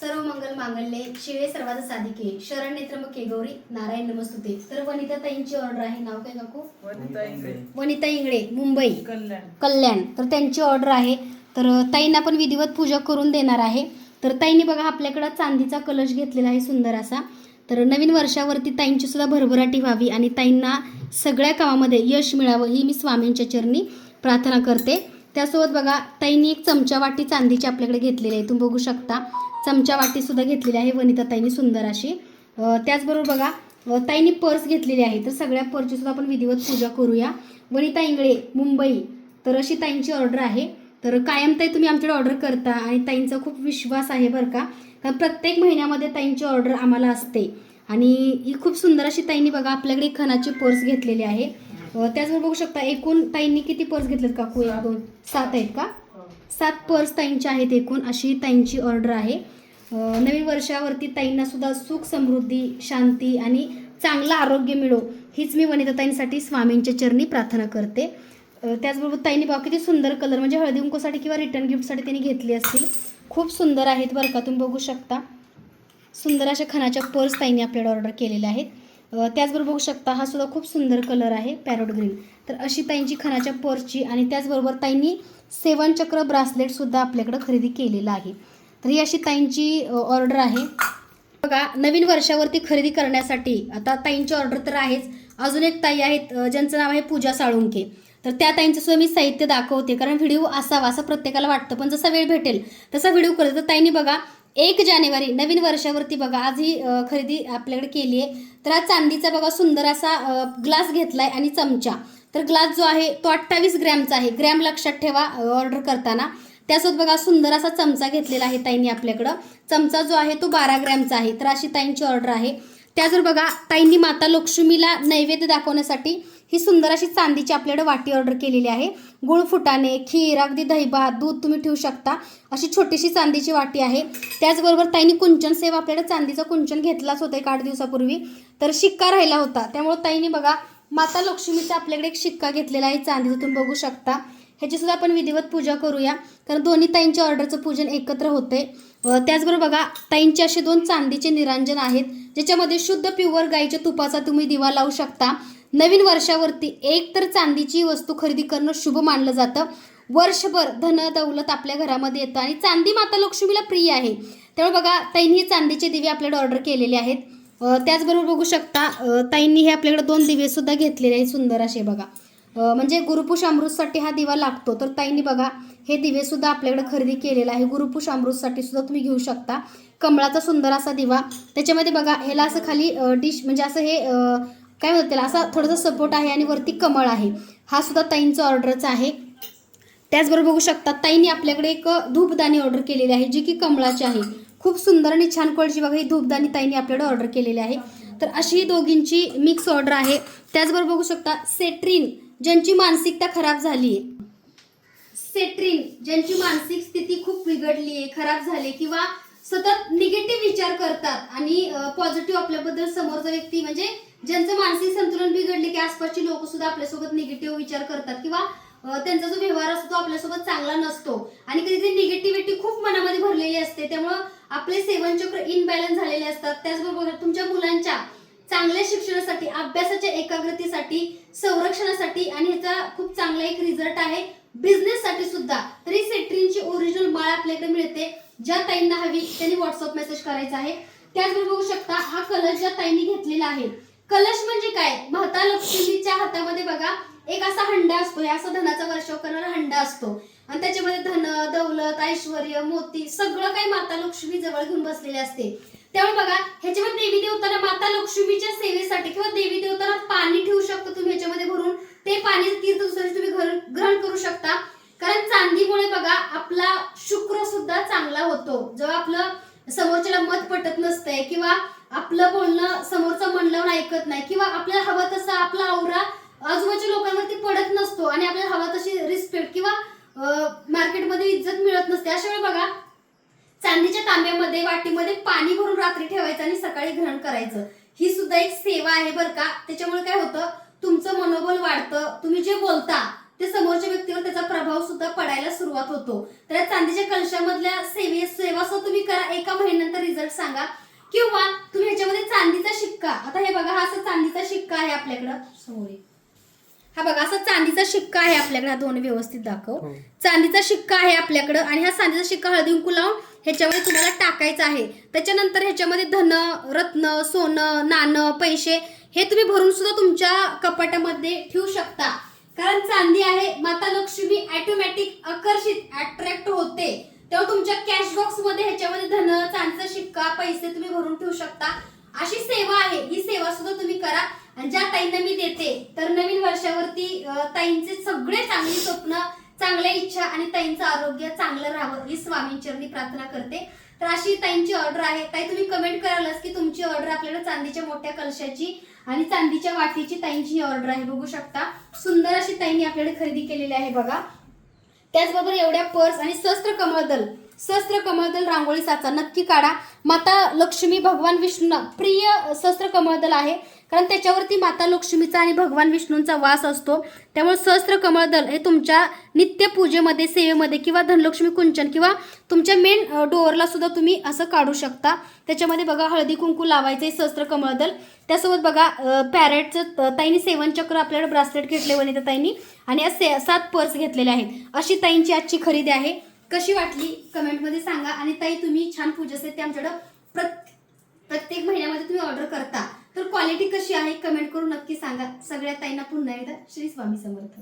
सर्व मंगल मांगल्ये शिवे सर्वात साधिके. शरण नेत्रमके गौरी नारायण नमस्तुते. तर वनिता ताईंची ऑर्डर आहे. नाव काय काकू? वनिता इंगळे मुंबई. कल्याण. कल्याण. तर त्यांची ऑर्डर आहे. तर ताईंना पण विधिवत पूजा करून देणार आहे. तर ताईंनी बघा आपल्याकडं चांदीचा कलश घेतलेला आहे सुंदर असा. तर नवीन वर्षावरती ताईंची सुद्धा भरभराटी व्हावी आणि ताईंना सगळ्या कामामध्ये यश मिळावं ही मी स्वामींच्या चरणी प्रार्थना करते. त्यासोबत बघा ताईंनी एक चमचा वाटी चांदीची आपल्याकडे घेतलेली आहे. तुम्ही बघू शकता. चमचा वाटी सुद्धा घेतलेली आहे वनिता ताईंनी सुंदर अशी. त्याचबरोबर बघा ताईंनी पर्स घेतलेली आहे तर सगळ्या पर्सची सुद्धा आपण विधिवत पूजा करूया. वनिता इंगळे मुंबई तर अशी ताईंची ऑर्डर आहे. तर कायम ताई तुम्ही आमच्याकडे ऑर्डर करता आणि ताईंचा खूप विश्वास आहे बरं का. कारण प्रत्येक महिन्यामध्ये ताईंची ऑर्डर आम्हाला असते. आणि ही खूप सुंदर अशी ताईंनी बघा आपल्याकडे खणाची पर्स घेतलेली आहे. त्याचबरोबर बघू शकता एकूण ताईंनी किती पर्स घेतलेत का एक दोन सात आहेत का? सात पर्स ताईंच्या आहेत एकूण अशी ताईंची ऑर्डर आहे. नवीन वर्षावरती ताईंना सुद्धा सुख समृद्धी शांती आणि चांगलं आरोग्य मिळो हीच मी वनिताताईंसाठी स्वामींच्या चरणी प्रार्थना करते. त्याचबरोबर ताईंनी बघा किती सुंदर कलर म्हणजे हळदी कुंकूसाठी किंवा रिटर्न गिफ्टसाठी त्यांनी घेतली असतील. खूप सुंदर आहेत बरं का तुम्ही बघू शकता. सुंदर अशा खणाच्या पर्स ताईंनी आपल्याला ऑर्डर केलेल्या आहेत. त्याचबरोबर बघू शकता हा सुद्धा खूप सुंदर कलर आहे पॅरोट ग्रीन तर अशी ताईंची खणाच्या पर्सची आणि त्याचबरोबर ताईंनी सेवन चक्र ब्रासलेटसुद्धा आपल्याकडं खरेदी केलेलं आहे. तर ही अशी ताईंची ऑर्डर आहे. बघा नवीन वर्षावरती खरेदी करण्यासाठी आता ताईंची ऑर्डर तर आहेच. अजून एक ताई आहेत ज्यांचं नाव आहे पूजा साळुंके तर त्या ताईंचं सुद्धा मी साहित्य दाखवते कारण व्हिडिओ असावा असं प्रत्येकाला वाटतं. पण जसा वेळ भेटेल तसा व्हिडिओ करते. तर ताईंनी बघा एक जानेवारी नवीन वर्षावरती बघा आज ही खरेदी आपल्याकडे केली आहे. तर आज चांदीचा बघा सुंदर असा ग्लास घेतलाय आणि चमचा. तर ग्लास जो आहे तो अठ्ठावीस ग्रॅमचा आहे. ग्रॅम लक्षात ठेवा ऑर्डर करताना. त्यासोबत बघा सुंदर असा चमचा घेतलेला आहे ताईंनी आपल्याकडं. चमचा जो आहे तो बारा ग्रॅमचा आहे. तर अशी ताईंची ऑर्डर आहे. त्याचवर बघा ताईंनी माता लक्ष्मीला नैवेद्य दाखवण्यासाठी ही सुंदर अशी चांदीची आपल्याकडे वाटी ऑर्डर केलेली आहे. गुळ फुटाणे खीर अगदी दहीभात दूध तुम्ही ठेवू शकता. अशी छोटीशी चांदीची वाटी आहे. त्याचबरोबर ताईंनी कुंचन सेवा आपल्याकडे चांदीचा कुंचन घेतलाच होता एक आठ दिवसापूर्वी. तर शिक्का राहिला होता. त्यामुळे ताईंनी बघा माता लक्ष्मीचा आपल्याकडे एक शिक्का घेतलेला आहे. चांदीचा तुम्ही बघू शकता. ह्याचीसुद्धा आपण विधिवत पूजा करूया. कारण दोन्ही ताईंच्या ऑर्डरचं पूजन एकत्र होते त्याचबरोबर बघा ताईंचे असे दोन चांदीचे निरांजन आहेत ज्याच्यामध्ये शुद्ध प्युअर गाईच्या तुपाचा तुम्ही दिवा लावू शकता. नवीन वर्षावरती एक तर चांदीची वस्तू खरेदी करणं शुभ मानलं जातं. वर्षभर धन दौलत आपल्या घरामध्ये येतं आणि चांदी माता लक्ष्मीला प्रिय आहे. त्यामुळे बघा ताईंनी चांदीचे दिवे आपल्याकडे ऑर्डर केलेले आहेत. त्याचबरोबर बघू शकता ताईंनी हे आपल्याकडे दोन दिवे सुद्धा घेतलेले आहेत सुंदर असे बघा. म्हणजे गुरुपुष अमृतसाठी हा दिवा लागतो. तर ताईंनी बघा हे दिवे सुद्धा आपल्याकडे खरेदी केलेला आहे. गुरुपुष अमृतसाठी सुद्धा तुम्ही घेऊ शकता. कमळाचा सुंदर असा दिवा. त्याच्यामध्ये बघा ह्याला असं खाली डिश म्हणजे असं हे काय म्हणतात त्याला? असा थोडासा सपोर्ट आहे आणि वरती कमळ आहे. हा सुद्धा ताईंचा ऑर्डरचा आहे. त्याचबरोबर बघू शकता ताईंनी आपल्याकडे एक धूपदाणी ऑर्डर केलेली आहे जी की कमळाची आहे. खूप सुंदर आणि छान क्वालिटीची बघा ही धूपदाणी ताईंनी आपल्याकडे ऑर्डर केलेली आहे. तर अशी ही दोघींची मिक्स ऑर्डर आहे. त्याचबरोबर बघू शकता सेट्रिन. ज्यांची मानसिकता खराब झाली आहे. सेट्रिन ज्यांची मानसिक स्थिती खूप बिघडली आहे खराब झाली किंवा सतत निगेटिव्ह विचार करतात आणि पॉझिटिव्ह आपल्याबद्दल समोरचा व्यक्ती म्हणजे ज्यांचं मानसिक संतुलन बिघडले की आसपासची लोक सुद्धा आपल्यासोबत निगेटिव्ह विचार करतात किंवा त्यांचा जो व्यवहार असतो तो आपल्यासोबत चांगला नसतो आणि कधी निगेटिव्हिटी खूप मनामध्ये भरलेली असते. त्यामुळं आपले सेवन चक्र इनबॅलन्स झालेले असतात. त्याचबरोबर तुमच्या मुलांच्या चांगल्या शिक्षणासाठी अभ्यासाच्या एकाग्रतेसाठी संरक्षणासाठी आणि ह्याचा खूप चांगला एक रिझल्ट आहे. बिझनेस साठी सुद्धा. तरी सेट्रीनची ओरिजिनल माळ आपल्याकडे मिळते. ज्या ताईंना हवी त्यांनी व्हॉट्सअप मेसेज करायचा आहे. त्याचबरोबर बघू शकता हा कलश ज्या ताईंनी घेतलेला आहे. कलश म्हणजे काय? माता लक्ष्मीच्या हातामध्ये बघा एक असा हंडा असतो. असा धनाचा वर्षाव करणारा हंडा असतो. आणि त्याच्यामध्ये धन दौलत ऐश्वर मोती सगळं काही माता लक्ष्मी जवळ घेऊन बसलेले असते. त्यामुळे बघा ह्याच्यामध्ये देवी देवताना माता लक्ष्मीच्या सेवेसाठी किंवा देवी देवताना पाणी ठेवू शकता तुम्ही ह्याच्यामध्ये भरून. ते पाणी तीर्थ दुसऱ्या तुम्ही ग्रहण करू शकता. कारण चांदीमुळे बघा आपला शुक्र सुद्धा चांगला होतो. जेव्हा आपलं समोरच्याला मत पटत नसतंय किंवा आपलं बोलणं समोरचं मन ऐकत नाही किंवा आपल्याला हवं तसं आपला आवरा आजूबाजूच्या लोकांवरती पडत नसतो आणि आपल्याला हवा तशी रिस्पेक्ट किंवा मार्केटमध्ये इज्जत मिळत नसते. अशा वेळी बघा चांदीच्या तांब्यामध्ये वाटीमध्ये पाणी भरून रात्री ठेवायचं आणि सकाळी ग्रहण करायचं. ही सुद्धा एक सेवा आहे बरं का. त्याच्यामुळे काय होतं तुमचं मनोबल वाढतं. तुम्ही जे बोलता ते समोरच्या व्यक्तीवर त्याचा प्रभाव सुद्धा पडायला सुरुवात होतो. तर या चांदीच्या कलशामधल्या सेवे सेवा सुद्धा तुम्ही करा. एका महिन्यानंतर रिझल्ट सांगा. किंवा तुम्ही ह्याच्यामध्ये चांदीचा शिक्का. आता हे बघा हा असा चांदीचा शिक्का आहे आपल्याकडं. समोर. हा बघा असा चांदीचा शिक्का आहे आपल्याकडे. हा दोन व्यवस्थित दाखव. हो. चांदीचा शिक्का आहे आपल्याकडं. आणि हा चांदीचा शिक्का हळदी कुंकू लावून ह्याच्यामध्ये तुम्हाला टाकायचं आहे. त्याच्यानंतर ह्याच्यामध्ये धन रत्न सोनं नाणं पैसे हे तुम्ही भरून सुद्धा तुमच्या कपाटामध्ये ठेवू शकता. कारण चांदी आहे माता लक्ष्मी ऑटोमॅटिक आकर्षित अट्रॅक्ट होते. तेव्हा तुमच्या कॅश बॉक्समध्ये ह्याच्यामध्ये धन चांदीचा शिक्का पैसे तुम्ही भरून ठेवू शकता. अशी सेवा आहे ही सेवा सुद्धा तुम्ही करा. आणि ज्या ताईंना मी देते तर नवीन वर्षावरती ताईंचे सगळे चांगली स्वप्न चांगल्या इच्छा आणि ताईंचं आरोग्य चांगलं राहावं ही स्वामींचरणी प्रार्थना करते. तर अशी ताईंची ऑर्डर आहे. ताई तुम्ही कमेंट करालच की तुमची ऑर्डर आपल्याला चांदीच्या मोठ्या कलशाची आणि चांदीच्या वाटीची ताईंची ऑर्डर आहे. बघू शकता. सुंदर अशी ताईंनी आपल्याकडे खरेदी केलेली आहे बघा. त्याचबरोबर एवढ्या पर्स आणि शस्त्र कमळदल शस्त्र कमळदल रांगोळी साचा नक्की काढा. माता लक्ष्मी भगवान विष्णू प्रिय शस्त्र कमळदल आहे. कारण त्याच्यावरती माता लक्ष्मीचा आणि भगवान विष्णूंचा वास असतो. त्यामुळे सहस्त्र कमळदल हे तुमच्या नित्य पूजेमध्ये सेवेमध्ये किंवा धनलक्ष्मी कुंचन किंवा तुमच्या मेन डोअरला सुद्धा तुम्ही असं काढू शकता. त्याच्यामध्ये बघा हळदी कुंकू लावायचे सहस्त्र कमळदल त्यासोबत बघा पॅरेटचं ताईंनी सेवन चक्र आपल्याला ब्रासलेट घेतले वनिता ताईंनी आणि या से सात पर्स घेतलेले आहेत. अशी ताईंची आजची खरेदी आहे. कशी वाटली? कमेंटमध्ये सांगा आणि ताई तुम्ही छान पूजा असते ते आमच्याकडं प्रत्येक महिन्यामध्ये तुम्ही ऑर्डर करता. तर क्वालिटी कशी आहे? कमेंट करून नक्की सांगा. सगळ्या ताईंना पुन्हा एकदा श्री स्वामी समर्थ.